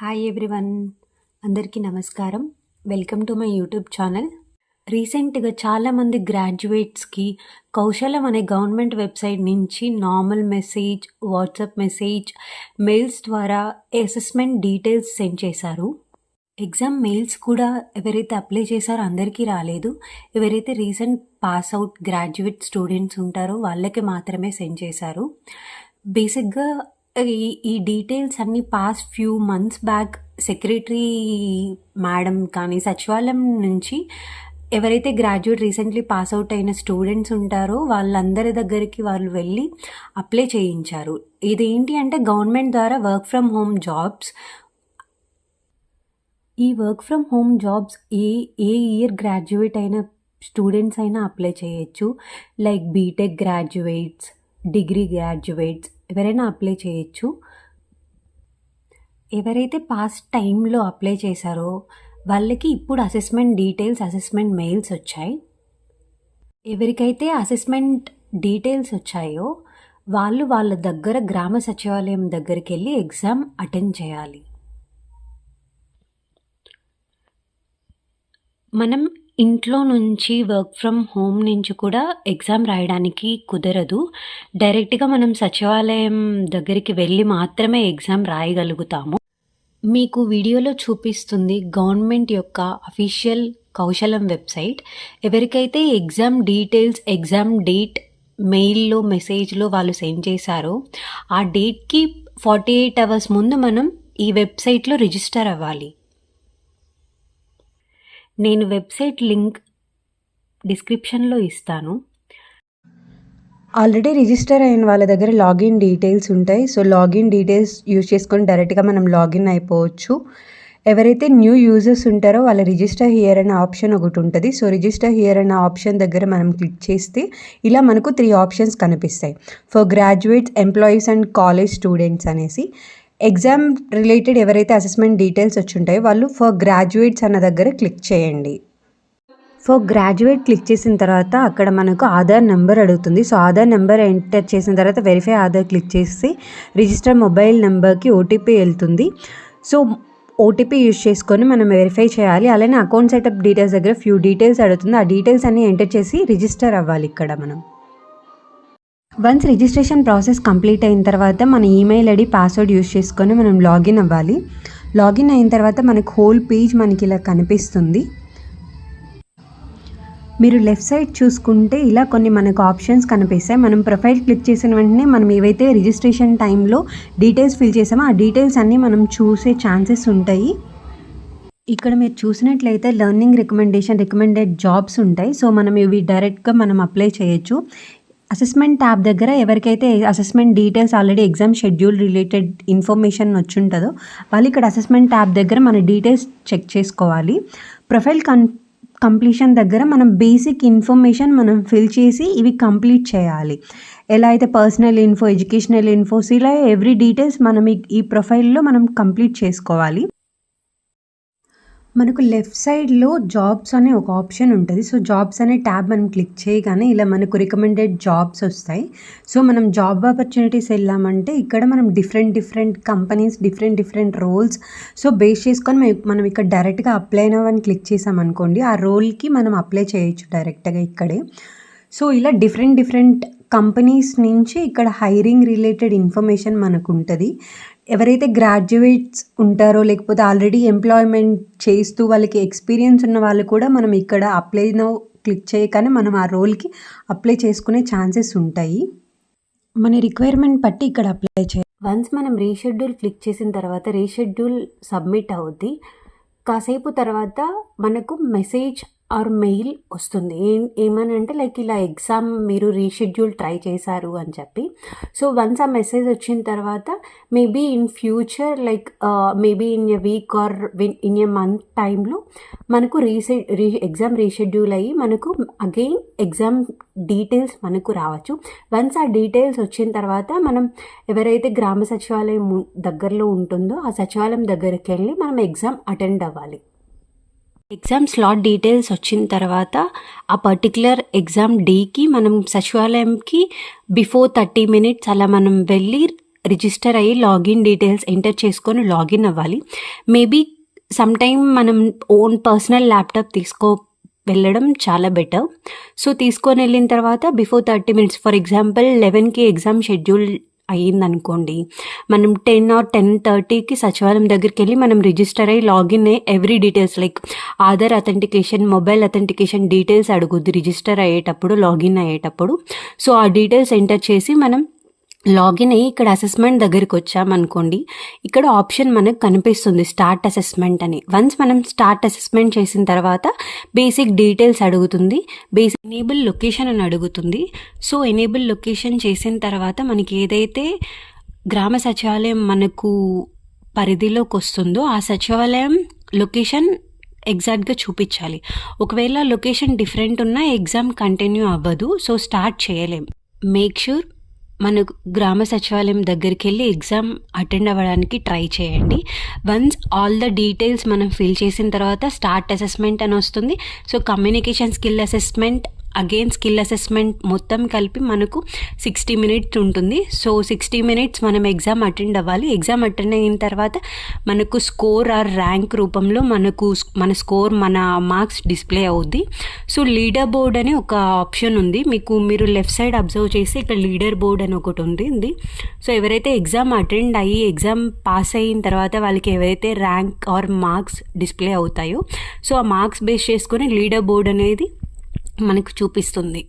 Hi everyone అందరికీ నమస్కారం. Welcome to my YouTube channel రీసెంట్గా చాలామంది గ్రాడ్యుయేట్స్కి కౌశలం అనే గవర్నమెంట్ వెబ్సైట్ నుంచి normal message WhatsApp message mails ద్వారా అసెస్మెంట్ డీటెయిల్స్ సెండ్ చేశారు. ఎగ్జామ్ మెయిల్స్ కూడా ఎవరైతే అప్లై చేశారో అందరికీ రాలేదు. ఎవరైతే recent pass out graduate students ఉంటారో వాళ్ళకి మాత్రమే సెండ్ చేశారు. బేసిక్గా ఈ ఈ డీటెయిల్స్ అన్ని past few months back secretary madam కానీ సచివాలయం నుంచి ఎవరైతే గ్రాడ్యుయేట్ రీసెంట్లీ పాస్ అవుట్ అయిన స్టూడెంట్స్ ఉంటారో వాళ్ళందరి దగ్గరికి వాళ్ళు వెళ్ళి అప్లై చేయించారు. ఇదేంటి అంటే గవర్నమెంట్ ద్వారా వర్క్ ఫ్రమ్ హోమ్ జాబ్స్ ఈ వర్క్ ఫ్రమ్ హోమ్ జాబ్స్ ఏ ఏ ఇయర్ గ్రాడ్యుయేట్ అయిన స్టూడెంట్స్ అయినా అప్లై చేయొచ్చు. Like BTech graduates degree graduates ఎవరైనా అప్లై చేయొచ్చు. ఎవరైతే పాస్ట్ టైంలో అప్లై చేశారో వాళ్ళకి ఇప్పుడు అసెస్మెంట్ డీటెయిల్స్ అసెస్మెంట్ మెయిల్స్ వచ్చాయి. ఎవరికైతే అసెస్మెంట్ డీటెయిల్స్ వచ్చాయో వాళ్ళు వాళ్ళ దగ్గర గ్రామ సచివాలయం దగ్గరికి వెళ్ళి ఎగ్జామ్ అటెండ్ చేయాలి. మనం ఇంట్లో నుంచి వర్క్ ఫ్రమ్ హోమ్ నుంచి కూడా ఎగ్జామ్ రాయడానికి కుదరదు. డైరెక్ట్గా మనం సచివాలయం దగ్గరికి వెళ్ళి మాత్రమే ఎగ్జామ్ రాయగలుగుతాము. మీకు వీడియోలో చూపిస్తుంది గవర్నమెంట్ యొక్క అఫీషియల్ కౌశలం వెబ్సైట్ ఎవరికైతే ఎగ్జామ్ డీటెయిల్స్ ఎగ్జామ్ డేట్ మెయిల్లో మెసేజ్లో వాళ్ళు సెండ్ చేశారో ఆ డేట్కి ఫార్టీ ఎయిట్ అవర్స్ ముందు మనం ఈ వెబ్సైట్లో రిజిస్టర్ అవ్వాలి. నేను వెబ్సైట్ లింక్ డిస్క్రిప్షన్లో ఇస్తాను. ఆల్రెడీ రిజిస్టర్ అయిన వాళ్ళ దగ్గర లాగిన్ డీటెయిల్స్ ఉంటాయి. సో లాగిన్ డీటెయిల్స్ యూజ్ చేసుకొని డైరెక్ట్గా మనం లాగిన్ అయిపోవచ్చు. ఎవరైతే న్యూ యూజర్స్ ఉంటారో వాళ్ళ రిజిస్టర్ హియర్ అనే ఆప్షన్ ఒకటి ఉంటుంది. సో రిజిస్టర్ హియర్ అనే ఆప్షన్ దగ్గర మనం క్లిక్ చేస్తే ఇలా మనకు త్రీ ఆప్షన్స్ కనిపిస్తాయి. For graduates employees and college students అనేసి. ఎగ్జామ్ రిలేటెడ్ ఎవరైతే అసెస్మెంట్ డీటెయిల్స్ వచ్చి ఉంటాయో వాళ్ళు ఫర్ గ్రాడ్యుయేట్స్ అన్న దగ్గర క్లిక్ చేయండి. ఫర్ గ్రాడ్యుయేట్ క్లిక్ చేసిన తర్వాత అక్కడ మనకు ఆధార్ నెంబర్ అడుగుతుంది. సో ఆధార్ నెంబర్ ఎంటర్ చేసిన తర్వాత వెరిఫై ఆధార్ క్లిక్ చేసి రిజిస్టర్ మొబైల్ నెంబర్కి ఓటీపీ వెళ్తుంది. సో ఓటీపీ యూజ్ చేసుకొని మనం వెరిఫై చేయాలి. అలానే అకౌంట్ సెటప్ డీటెయిల్స్ దగ్గర ఫ్యూ డీటెయిల్స్ అడుగుతుంది. ఆ డీటెయిల్స్ అన్ని ఎంటర్ చేసి రిజిస్టర్ అవ్వాలి ఇక్కడ మనం. వన్స్ రిజిస్ట్రేషన్ ప్రాసెస్ కంప్లీట్ అయిన తర్వాత మన ఈమెయిల్ ఐడి పాస్వర్డ్ యూజ్ చేసుకొని మనం లాగిన్ అవ్వాలి. లాగిన్ అయిన తర్వాత మనకు హోల్ పేజ్ మనకి ఇలా కనిపిస్తుంది. మీరు లెఫ్ట్ సైడ్ చూసుకుంటే ఇలా కొన్ని మనకు ఆప్షన్స్ కనిపిస్తాయి. మనం ప్రొఫైల్ క్లిక్ చేసిన వెంటనే మనం ఏవైతే రిజిస్ట్రేషన్ టైంలో డీటెయిల్స్ ఫిల్ చేసామో ఆ డీటెయిల్స్ అన్నీ మనం చూసే ఛాన్సెస్ ఉంటాయి. ఇక్కడ మీరు చూసినట్లయితే లెర్నింగ్ రికమెండేషన్ రికమెండెడ్ జాబ్స్ ఉంటాయి. సో మనం ఇవి డైరెక్ట్గా మనం అప్లై చేయొచ్చు. అసెస్మెంట్ ట్యాబ్ దగ్గర ఎవరికైతే assessment details already exam schedule related information వచ్చి ఉంటుందో వాళ్ళు ఇక్కడ అసెస్మెంట్ ట్యాబ్ దగ్గర మన డీటెయిల్స్ చెక్ చేసుకోవాలి. ప్రొఫైల్ కన్ కంప్లీషన్ దగ్గర మనం బేసిక్ ఇన్ఫర్మేషన్ మనం ఫిల్ చేసి ఇవి కంప్లీట్ చేయాలి. ఎలా అయితే పర్సనల్ ఇన్ఫో ఎడ్యుకేషనల్ ఇన్ఫోస్ ఇలా ఎవ్రీ డీటెయిల్స్ మనం ఈ ప్రొఫైల్లో మనం కంప్లీట్ చేసుకోవాలి. మనకు లెఫ్ట్ సైడ్లో జాబ్స్ అనే ఒక ఆప్షన్ ఉంటుంది. సో జాబ్స్ అనే ట్యాబ్ మనం క్లిక్ చేయగానే ఇలా మనకు రికమెండెడ్ జాబ్స్ వస్తాయి. సో మనం జాబ్ ఆపర్చునిటీస్ వెళ్ళామంటే ఇక్కడ మనం different different companies different different roles so base చేసుకొని మనం- ఇక్కడ డైరెక్ట్గా అప్లై అని క్లిక్ చేసామనుకోండి ఆ రోల్కి మనం అప్లై చేయొచ్చు డైరెక్ట్గా ఇక్కడే. సో ఇలా డిఫరెంట్ డిఫరెంట్ కంపెనీస్ నుంచి ఇక్కడ హైరింగ్ రిలేటెడ్ ఇన్ఫర్మేషన్ మనకు ఉంటుంది. ఎవరైతే గ్రాడ్యుయేట్స్ ఉంటారో లేకపోతే ఆల్రెడీ ఎంప్లాయ్మెంట్ చేస్తూ వాళ్ళకి ఎక్స్పీరియన్స్ ఉన్న వాళ్ళు కూడా మనం ఇక్కడ అప్లై నో క్లిక్ చేయగానే మనం ఆ రోల్కి అప్లై చేసుకునే ఛాన్సెస్ ఉంటాయి. మన రిక్వైర్మెంట్ బట్టి ఇక్కడ అప్లై చేయాలి వన్స్ మనం రీషెడ్యూల్ క్లిక్ చేసిన తర్వాత రీషెడ్యూల్ సబ్మిట్ అవుద్ది. కాసేపు తర్వాత మనకు మెసేజ్ ఆర్ మెయిల్ వస్తుంది. ఏం ఏమని అంటే లైక్ ఇలా ఎగ్జామ్ మీరు రీషెడ్యూల్ ట్రై చేశారు అని చెప్పి. సో వన్స్ ఆ మెసేజ్ వచ్చిన తర్వాత maybe in future like maybe in a week or in a month టైంలో మనకు రీసె రీ ఎగ్జామ్ రీషెడ్యూల్ అయ్యి మనకు అగైన్ ఎగ్జామ్ డీటెయిల్స్ మనకు రావచ్చు. వన్స్ ఆ డీటెయిల్స్ వచ్చిన తర్వాత మనం ఎవరైతే గ్రామ సచివాలయం దగ్గరలో ఉంటుందో ఆ సచివాలయం దగ్గరికి వెళ్ళి మనం ఎగ్జామ్ అటెండ్ అవ్వాలి. ఎగ్జామ్ స్లాట్ డీటెయిల్స్ వచ్చిన తర్వాత ఆ పర్టికులర్ ఎగ్జామ్ డేకి మనం సచివాలయంకి బిఫోర్ థర్టీ మినిట్స్ అలా మనం వెళ్ళి రిజిస్టర్ అయ్యి లాగిన్ డీటెయిల్స్ ఎంటర్ చేసుకొని లాగిన్ అవ్వాలి. మేబీ సమ్ టైమ్ మనం ఓన్ పర్సనల్ ల్యాప్టాప్ తీసుకో వెళ్ళడం చాలా బెటర్. సో తీసుకొని వెళ్ళిన తర్వాత before thirty minutes for example లెవెన్కి ఎగ్జామ్ షెడ్యూల్ అయ్యిందనుకోండి. మనం టెన్ ఆర్ టెన్ థర్టీకి సచివాలయం దగ్గరికి వెళ్ళి మనం రిజిస్టర్ అయ్యి లాగిన్ అయ్యి every details like Aadhaar authentication mobile authentication details అడుగుద్ది. Register అయ్యేటప్పుడు లాగిన్ అయ్యేటప్పుడు. సో ఆ డీటెయిల్స్ ఎంటర్ చేసి మనం లాగిన్ అయ్యి ఇక్కడ అసెస్మెంట్ దగ్గరికి వచ్చామనుకోండి ఇక్కడ ఆప్షన్ మనకు కనిపిస్తుంది స్టార్ట్ అసెస్మెంట్ అని. వన్స్ మనం స్టార్ట్ అసెస్మెంట్ చేసిన తర్వాత బేసిక్ డీటెయిల్స్ అడుగుతుంది బేసిక్ ఎనేబుల్ లొకేషన్ అని అడుగుతుంది. సో ఎనేబుల్ లొకేషన్ చేసిన తర్వాత మనకి ఏదైతే గ్రామ సచివాలయం మనకు పరిధిలోకి వస్తుందో ఆ సచివాలయం లొకేషన్ ఎగ్జాక్ట్గా చూపించాలి. ఒకవేళ లొకేషన్ డిఫరెంట్ ఉన్నా ఎగ్జామ్ కంటిన్యూ అవ్వదు. సో స్టార్ట్ చేయలేం. మేక్ షూర్ మన గ్రామ సచివాలయం దగ్గరికి వెళ్ళి ఎగ్జామ్ అటెండ్ అవ్వడానికి ట్రై చేయండి. వన్స్ ఆల్ ద డీటెయిల్స్ మనం ఫిల్ చేసిన తర్వాత స్టార్ట్ అసెస్మెంట్ అని వస్తుంది. So communication skill assessment again skill assessment మొత్తం కలిపి మనకు సిక్స్టీ మినిట్స్ ఉంటుంది. సో సిక్స్టీ మినిట్స్ మనం ఎగ్జామ్ అటెండ్ అవ్వాలి. ఎగ్జామ్ అటెండ్ అయిన తర్వాత మనకు స్కోర్ ఆర్ ర్యాంక్ రూపంలో మనకు మన స్కోర్ మన మార్క్స్ డిస్ప్లే అవుద్ది. సో లీడర్ బోర్డ్ అని ఒక ఆప్షన్ ఉంది. మీకు మీరు లెఫ్ట్ సైడ్ అబ్జర్వ్ చేసి ఇక్కడ లీడర్ బోర్డ్ అని ఒకటి ఉంది. సో ఎవరైతే ఎగ్జామ్ అటెండ్ అయ్యి ఎగ్జామ్ పాస్ అయిన తర్వాత వాళ్ళకి ఎవరైతే ర్యాంక్ ఆర్ మార్క్స్ డిస్ప్లే అవుతాయో సో ఆ మార్క్స్ బేస్ చేసుకొని లీడర్ బోర్డ్ అనేది మనకు చూపిస్తుంది.